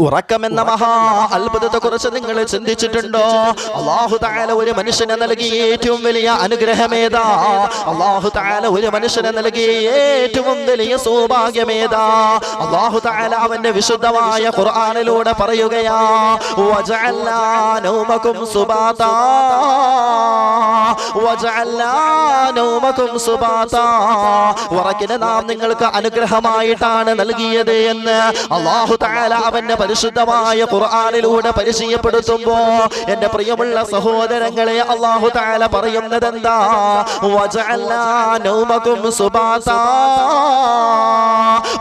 ഉറക്കമെന്ന മഹാ അത്ഭുതത്തെ കുറിച്ച് നിങ്ങൾ ചിന്തിച്ചിട്ടുണ്ടോ? അള്ളാഹു താല ഒരു മനുഷ്യനെ നൽകിയ ഏറ്റവും വലിയ അനുഗ്രഹമേതാ? അള്ളാഹു താല ഒരു മനുഷ്യനെ നൽകിയ ഏറ്റവും വലിയ സൗഭാഗ്യമേതാ? അള്ളാഹു താല അവന്റെ വിശുദ്ധമായ ഖുർആാനിലൂടെ പറയുകയാ സുബാതാ. സുബാതാ. ഉറക്കിനെ നാം നിങ്ങൾക്ക് അനുഗ്രഹമായിട്ടാണ് നൽകിയത് എന്ന് അള്ളാഹു താല അവന്റെ പരിശുദ്ധമായ ഖുർആാനിലൂടെ പരിചയപ്പെടുത്തുമ്പോ എന്റെ പ്രിയമുള്ള സഹോദരങ്ങളെ അള്ളാഹു താല പറയുന്നത് എന്താ നൗമകും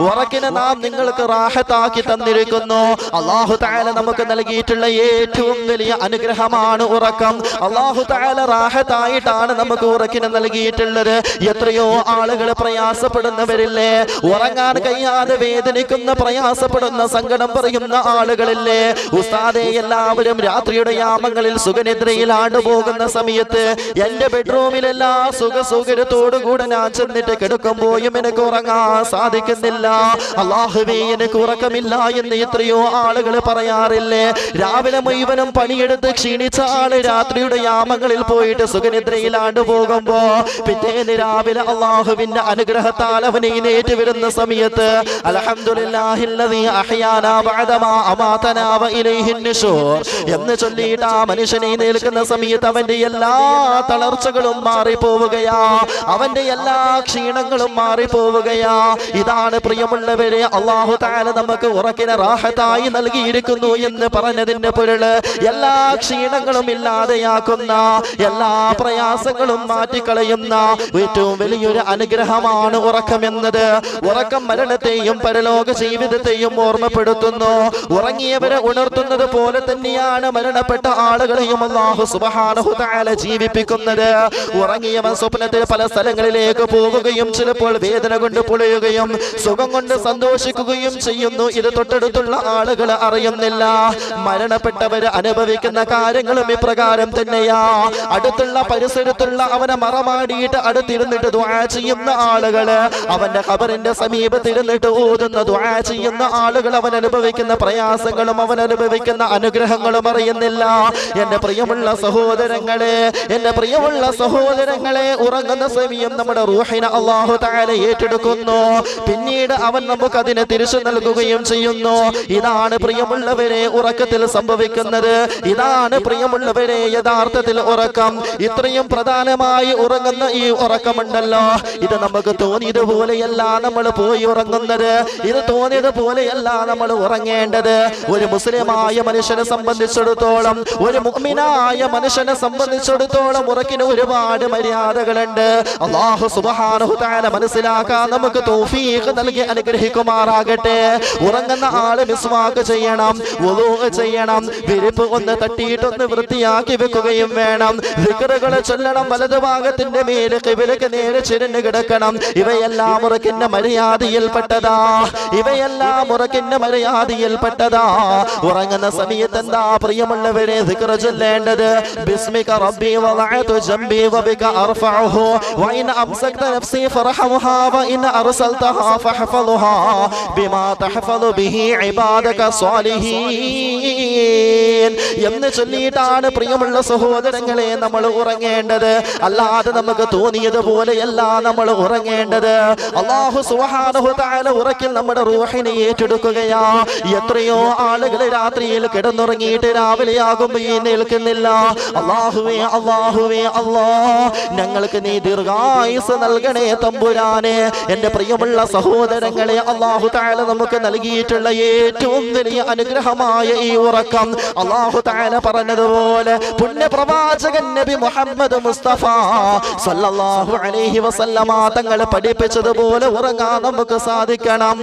ഉറക്കിനെ നാം നിങ്ങൾക്ക് റാഹത്താക്കി തന്നിരിക്കുന്നു. അള്ളാഹു താല നമുക്ക് നൽകിയിട്ടുള്ള ഏറ്റവും വലിയ അനുഗ്രഹമാണ് ഉറക്കം. അള്ളാഹു താല റാഹത്തായിട്ടാണ് നമുക്ക് ഉറക്കിനെ നൽകിയിട്ടുള്ളത്. എത്രയോ ആളുകൾ പ്രയാസപ്പെടുന്നവരില്ലേ? ഉറങ്ങാൻ കഴിയാതെ വേദനിക്കുന്ന പ്രയാസപ്പെടുന്ന സങ്കടം പറയുന്ന ആളുകളില്ലേ? ഉസ്താദെ എല്ലാവരും രാത്രിയുടെ യാമങ്ങളിൽ സുഖനിദ്രയിൽ ആണ്ടുപോകുന്ന സമയത്ത് എന്റെ ബെഡ്റൂമിലെല്ലാ സുഖ സൗകര്യത്തോടുകൂടെ ഞാൻ ചെന്നിട്ട് കിടക്കുമ്പോഴും എനിക്ക് ഉറങ്ങാൻ സാധിക്കുന്നില്ല. അള്ളാഹുവേ എനിക്ക് ഉറക്കമില്ല എന്ന് എത്രയോ ആളുകൾ പറയാറില്ലേ? രാവിലെ മുഴുവനും പണിയെടുത്ത് ക്ഷീണിച്ച ആൾ രാത്രിയുടെ യാമങ്ങളിൽ പോയിട്ട് സുഖനിദ്രയിലാണ്ട് പോകുമ്പോ പിറ്റേന്ന് രാവിലെ അള്ളാഹുവിന്റെ അനുഗ്രഹത്താൽ അവനെ നേറ്റ് വരുന്ന സമയത്ത് എന്ന് ചൊല്ലിയിട്ട് ആ മനുഷ്യനെ നിൽക്കുന്ന സമയത്ത് അവന്റെ എല്ലാ തളർച്ചകളും മാറിപ്പോവുകയാ. അവന്റെ എല്ലാ ക്ഷീണങ്ങളും മാറിപ്പോവുകയാ. ഇതാണ് പ്രിയമുള്ളവരെ അള്ളാഹു താല നമുക്ക് ഉറക്കിനെ റാഹത്തായി നൽകിയിരിക്കുന്നു എന്ന് പറഞ്ഞതിന്റെ പൊരുൾ എല്ലാ ക്ഷീണങ്ങളും ഇല്ലാതെയാക്കുന്ന എല്ലാ പ്രയാസങ്ങളും മാറ്റിക്കളയുന്ന ഏറ്റവും വലിയൊരു അനുഗ്രഹമാണ് ഉറക്കം എന്നത് ഉറക്കം മരണത്തെയും പരലോക ജീവിതത്തെയും ഓർമ്മപ്പെടുത്തുന്നു. ഉറങ്ങിയവരെ ഉണർത്തുന്നത് പോലെ തന്നെയാണ് മരണപ്പെട്ട ആളുകളെയും അള്ളാഹു സുബ്ഹാനഹു തആല ജീവിപ്പിക്കുന്നത്. ഉറങ്ങിയവൻ സ്വപ്നത്തിൽ പല സ്ഥലങ്ങളിലേക്ക് പോവുകയും ചിലപ്പോൾ വേദന കൊണ്ട് പൊളിയുകയും സുഖം കൊണ്ട് സന്തോഷിക്കുകയും ചെയ്യുന്നു. ഇത് തൊട്ടടുത്തുള്ള ആളുകൾ അറിയുന്നില്ല. മരണപ്പെട്ടവര് അനുഭവിക്കുന്ന കാര്യങ്ങളും ഇപ്രകാരം തന്നെയാ. അടുത്തുള്ള പരിസരത്തുള്ള അവനെ മറമാടിയിട്ട് അടുത്തിരുന്നിട്ട് ദ്വാ ചെയ്യുന്ന ആളുകൾ അവന്റെ ഖബറിന്റെ സമീപത്തിരുന്നിട്ട് ഓതുന്ന ദ്വാ ചെയ്യുന്ന ആളുകൾ അവൻ അനുഭവിക്കുന്ന പ്രയാസങ്ങളും അവൻ അനുഭവിക്കുന്ന അനുഗ്രഹങ്ങളും അറിയുന്നില്ല. എന്റെ പ്രിയമുള്ള സഹോദരങ്ങളെ എന്റെ പ്രിയമുള്ള സഹോദരങ്ങളെ ഉറങ്ങുന്ന സമയം നമ്മുടെ റൂഹിനെ അള്ളാഹു താല ഏറ്റെടുക്കുന്നു. പിന്നീട് അവൻ നമുക്ക് അതിനെ തിരിച്ചു നൽകുകയും ചെയ്യുന്നു. ഇതാണ് പ്രിയമുള്ളവരെ ഉറക്കത്തിൽ സംഭവിക്കുന്നത്. ഇതാണ് പ്രിയമുള്ളവരെ യഥാർത്ഥത്തിൽ ഉറക്കം. ഇത്രയും പ്രധാനമായി ഉറങ്ങുന്ന ഈ ഉറക്കമുണ്ടല്ലോ. ഇത് നമുക്ക് തോന്നിയതുപോലെയല്ല നമ്മൾ പോയി ഉറങ്ങുന്നത്. ഇത് തോന്നിയതുപോലെയല്ല നമ്മൾ ഉറങ്ങേണ്ടത്. ഒരു മുസ്ലിമായ മനുഷ്യനെ സംബന്ധിച്ചിടത്തോളം ഒരു മുഅ്മിനായ മനുഷ്യനെ സംബന്ധിച്ചിടത്തോളം ഉറക്കിന് ഒരുപാട് മര്യാദകളുണ്ട്. അള്ളാഹു സുബ്ഹാനഹു തആല മനസ്സിലാക്കാൻ നമുക്ക് തൗഫീഖ് നൽകി അനുഗ്രഹിക്കുമാറാകട്ടെ. ഉറങ്ങുന്ന ആൾ മിസ്വാക്ക് ചെയ്യണം വുളൂ ചെയ്യണം വിരിപ്പ് ഒന്ന് തട്ടിയിട്ടൊന്ന് വൃത്തിയാക്കി വെക്കുകയും വേണം. ദിക്റുകളെ ചൊല്ലണം വലതു ഭാഗത്തിന്റെ മേൽ കിവിലേക്ക് നേരെ ചിരഞ്ഞു കിടക്കണം. ഇവയെല്ലാം ഉറക്കിന്റെ മര്യാദയിൽപ്പെട്ടതാ ഇവയെല്ലാം ഉറക്കിന്റെ മര്യാദയിൽപ്പെട്ടതാ ഉറങ്ങുന്ന സമയത്ത് എന്താ പ്രിയമുള്ളവരെ ദിക്റ് ചൊല്ലേണ്ടത്? ബിസ്മിക റബ്ബി വദഅതു ജംബി വബിക അർഫഉഹു വഇൻ അംസക്ത നഫ്സി ഫർഹമുഹാ വഇൻ അർസൽതഹാ ഫഹ്ഫളുഹാ بما تحفظ ബിഹി ഇബാദക الصالحين എന്ന് ചൊല്ലിയിട്ടാണ് പ്രിയമുള്ള സഹോദരങ്ങളെ നമ്മൾ ഉറങ്ങേണ്ടത്. അല്ലാതെ നമുക്ക് തോന്നിയതുപോലെയല്ല നമ്മൾ ഉറങ്ങേണ്ടത്. അള്ളാഹു സുബ്ഹാനഹു തആല ഉറക്കിൽ നമ്മുടെ റൂഹിനെ ഏറ്റെടുക്കുകയാ. എത്രയോ ആളുകൾ രാത്രിയിൽ കിടന്നുറങ്ങിയിട്ട് രാവിലെ ആകുമ്പോൾ ഈ നിൽക്കുന്നില്ല. അള്ളാഹുവേ അള്ളാഹുവേ അള്ളാ ഞങ്ങൾക്ക് നീ ദീർഘായുസ് നൽകണേ തമ്പുരാനെ. എന്റെ പ്രിയമുള്ള സഹോദരങ്ങളെ അള്ളാഹു താല നമുക്ക് നൽകിയിട്ടുള്ള ഏറ്റവും വലിയ അനുഗ്രഹമായ ഈ ഉറക്കം അള്ളാഹു താല പറഞ്ഞതുപോലെ പുണ്യപ്രവാചകൻ നബി മുഹമ്മദ് മുസ്തഫ സല്ലല്ലാഹു അലൈഹി വസല്ലമ തങ്ങൾ പഠിപ്പിച്ചതുപോലെ ഉറങ്ങാൻ നമുക്ക് സാധിക്കണം.